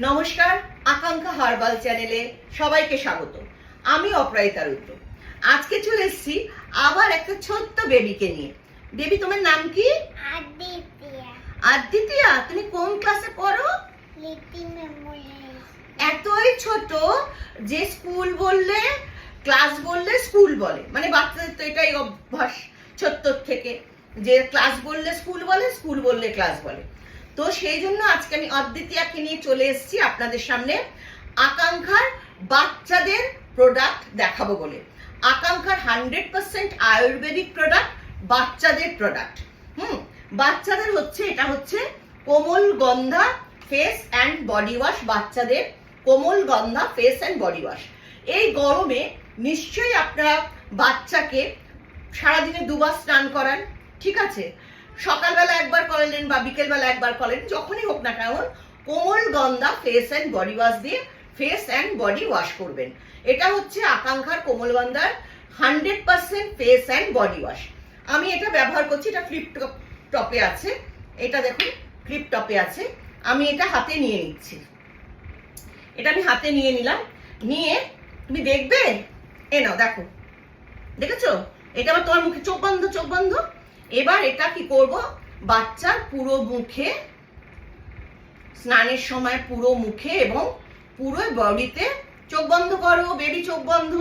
নমস্কার আকাঙ্ক্ষা হার্বাল চ্যানেলে সবাইকে স্বাগত। আমি অপরাজিতা রুদ্র। আজকে চলে এসেছি আবার একটা ছোট্ট বেবিকে নিয়ে। বেবি তোমার নাম কি? আদিত্য। তুমি কোন ক্লাসে পড়ো? এতই ছোট যে স্কুল বললে ক্লাস বললে স্কুল বলে। মানে বাচ্চাদের তো এটাই অভ্যাস ছোট্ট থেকে। যে ক্লাস বললে স্কুল বলে স্কুল বললে ক্লাস বলে। তো সেই জন্য আজকে আমি অদ্বিতীয়াকে নিয়ে চলে এসেছি আপনাদের সামনে আকাঙ্ক্ষার বাচ্চাদের প্রোডাক্ট দেখাবো বলে। আকাঙ্ক্ষার হান্ড্রেড পার্সেন্ট আয়ুর্বেদিক প্রোডাক্ট বাচ্চাদের প্রোডাক্ট হুম, বাচ্চাদের হচ্ছে, এটা হচ্ছে Komal Gandha face and body wash বাচ্চাদের Komal Gandha face and body wash এই গরমে নিশ্চয়ই আপনারা বাচ্চাকে সারাদিনে দুবার স্নান করান, ঠিক আছে? সকালবেলা একবার করলেন বা বিকেলবেলা একবার করলেন যখনই হোক না কেমন Komal Gandha face and body wash দিয়ে ফেস অ্যান্ড বডি ওয়াশ করবেন। এটা হচ্ছে আকাঙ্ক্ষার Komal গন্ধার hundred percent face and body wash আমি এটা ব্যবহার করছি, এটা ফ্লিপ টপে আছে। এটা দেখুন ফ্লিপ টপে আছে। আমি এটা হাতে নিয়ে নিচ্ছি। এটা আমি হাতে নিয়ে নিলাম। নিয়ে তুমি দেখবে? এ নাও, দেখো। দেখেছ? এটা আবার তোমার মুখে চোখ বন্ধ চোখ বন্ধ? এবার এটা কি করব? বাচ্চার পুরো মুখে, স্নানের সময় পুরো মুখে এবং পুরো বডিতে চোখ বন্ধ করো বেবি চোখ বন্ধ।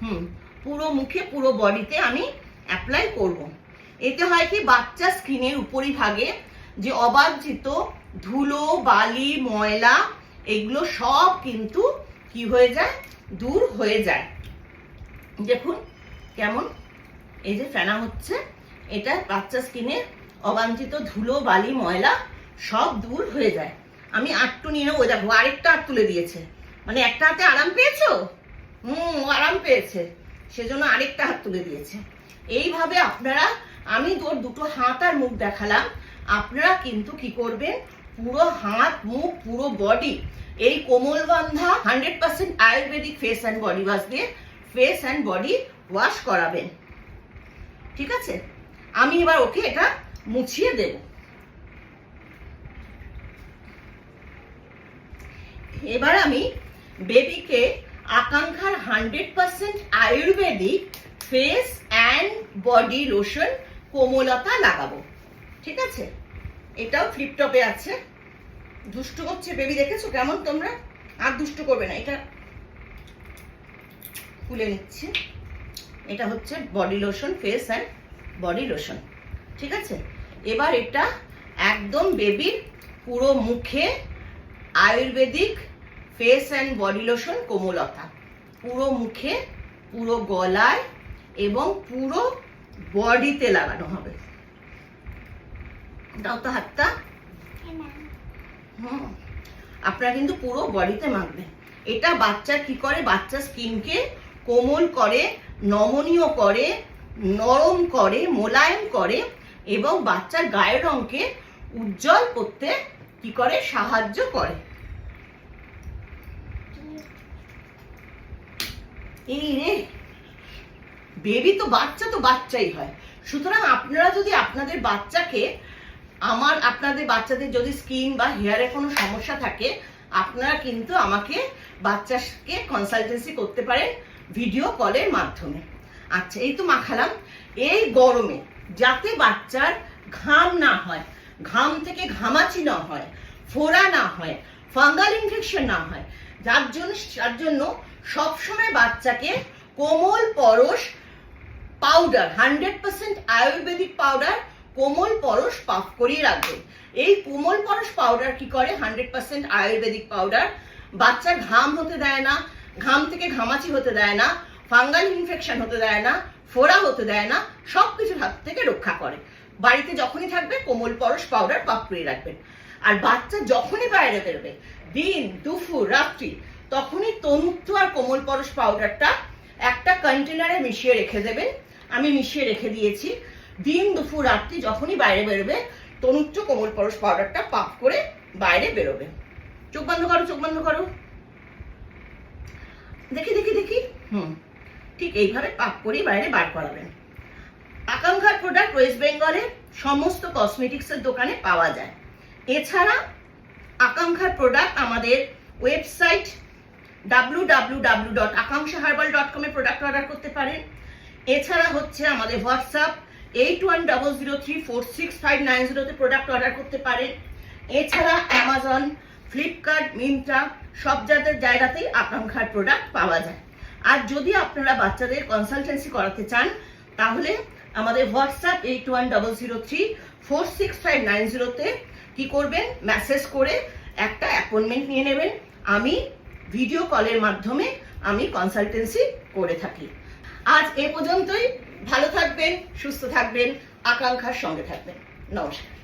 হুম, পুরো মুখে, পুরো বডিতে আমি অ্যাপ্লাই করব। এতে হয় কি? বাচ্চা স্কিনের উপরিভাগে যে অবাঞ্ছিত ধুলো, বালি, ময়লা, এগুলো সব কিন্তু কি হয়ে যায়? দূর হয়ে যায়। দেখুন কেমন এই যে ফেনা হচ্ছে। এটা বাচ্চা স্কিনে অবাঞ্ছিত ধুলো, বালি, ময়লা সব দূর হয়ে যায়। আমি আটটু নিয়ে নেব দেখো, আরেকটা আট তুলে দিয়েছে। মানে একটা হাতে আরাম পেয়েছ? হুম আরাম পেয়েছে। সেজন্য আরেকটা হাত তুলে দিয়েছে। এইভাবে আপনারা, আমি তোর দুটো হাত আর মুখ দেখালাম। আপনারা কিন্তু কি করবেন? পুরো হাত, মুখ, পুরো বডি এই Komal Gandha hundred percent Ayurvedic face and body wash দিয়ে ফেস অ্যান্ড বডি ওয়াশ করাবেন। ঠিক আছে? আমি এবার ওকে এটা মুছিয়ে দেব। এবার আমি বেবিকে আকাঙ্ক্ষার hundred percent Ayurvedic face and body lotion Komalata লাগাবো। ঠিক আছে? এটাও ফ্লিপটপে আছে। দুষ্টু করছে বেবি, দেখেছ কেমন তোমরা? আর দুষ্ট করবে না, এটা খুলে নিচ্ছে। এটা হচ্ছে body lotion, face and body lotion ঠিক আছে? এবার এটা একদম বেবির পুরো মুখে Ayurvedic face and body lotion Komalata. পুরো মুখে পুরো গলায় এবং পুরো বডিতে লাগানো হবে। দাও তো হাতটা। হুম। আপনারা কিন্তু পুরো বডিতে মাখবেন। এটা বাচ্চার কি করে? বাচ্চার স্কিনকে কোমল করে নমনীয় করে নরম করে, মোলায়েম করে এবং বাচ্চার গায়ের রঙকে উজ্জ্বল করতে কি করে? সাহায্য করে। এই রে বেবি তো বাচ্চা তো বাচ্চাই হয়। সুতরাং আপনারা যদি আপনাদের বাচ্চাকে, আমার আপনাদের বাচ্চাদের যদি স্কিন বা হেয়ারে কোনো সমস্যা থাকে, আপনারা কিন্তু আমাকে বাচ্চাকে কনসালটেন্সি করতে পারেন ভিডিও কলের মাধ্যমে। আচ্ছা এই তো মাখালাম। এই গরমে যাতে বাচ্চার ঘাম না হয়, ঘাম থেকে ঘামাচি না হয়, ফোড়া না হয়, ফাঙ্গাল ইনফেকশন না হয়, যার জন্য যার জন্য সবসময় বাচ্চাকে Komal Parash powder, hundred percent Ayurvedic powder Komal Parash puff করিয়ে রাখবেন এই কোমল পরশ পাউডার কি করে? Hundred percent Ayurvedic powder. বাচ্চার ঘাম হতে দেয় না, ঘাম থেকে ঘামাচি হতে দেয় না ফাঙ্গাল ইনফেকশন হতে দেয় না, ফোড়া হতে দেয় না সব কিছুর হাত থেকে রক্ষা করে। বাড়িতে যখনই থাকবে, কোমল পরশ পাউডার পাফ করিয়ে রাখবেন। আর বাচ্চা যখনই বাইরে বেরোবে, দিন, দুপুর, রাত্রি, তখনই তনুত্ব আর কোমল পরশ পাউডারটা একটা কন্টেনারে মিশিয়ে রেখে দেবেন। আমি মিশিয়ে রেখে দিয়েছি। দিন, দুপুর, রাত্রি যখনই বাইরে বেরোবে তনুচ্চ কোমল পরশ পাউডারটা পাপ করে বাইরে বেরোবে। চোখ বন্ধ করো, চোখ বন্ধ করো। দেখি দেখি দেখি। হুম। ঠিক এইভাবে পাক করে বাইরে বার করাবেন। আকাঙ্ক্ষার প্রোডাক্ট ওয়েস্ট বেঙ্গলে সমস্ত কসমেটিক্সের দোকানে পাওয়া যায়। এছাড়া আকাঙ্ক্ষার প্রোডাক্ট আমাদের website W W W dot Akanksha herbal dot কমে প্রোডাক্ট অর্ডার করতে পারেন। এছাড়া হচ্ছে আমাদের WhatsApp eight one double zero three four six five nine জিরোতে প্রোডাক্ট অর্ডার করতে পারেন। এছাড়া অ্যামাজন ফ্লিপকার্ট মিন্ত্রা সব জাতের জায়গাতেই আকাঙ্ক্ষার প্রোডাক্ট পাওয়া যায়। আর যদি আপনারা বাচ্চাদের কনসালটেন্সি করাতে চান, তাহলে আমাদের WhatsApp eight one double zero three four six five nine জিরোতে কি করবেন? মেসেজ করে একটা অ্যাপয়েন্টমেন্ট নিয়ে নেবেন। আমি ভিডিও কলের মাধ্যমে আমি কনসালটেন্সি করে থাকি। আজ এ পর্যন্তই। ভালো থাকবেন, সুস্থ থাকবেন, আকাঙ্ক্ষার সঙ্গে থাকবেন। নমস্কার।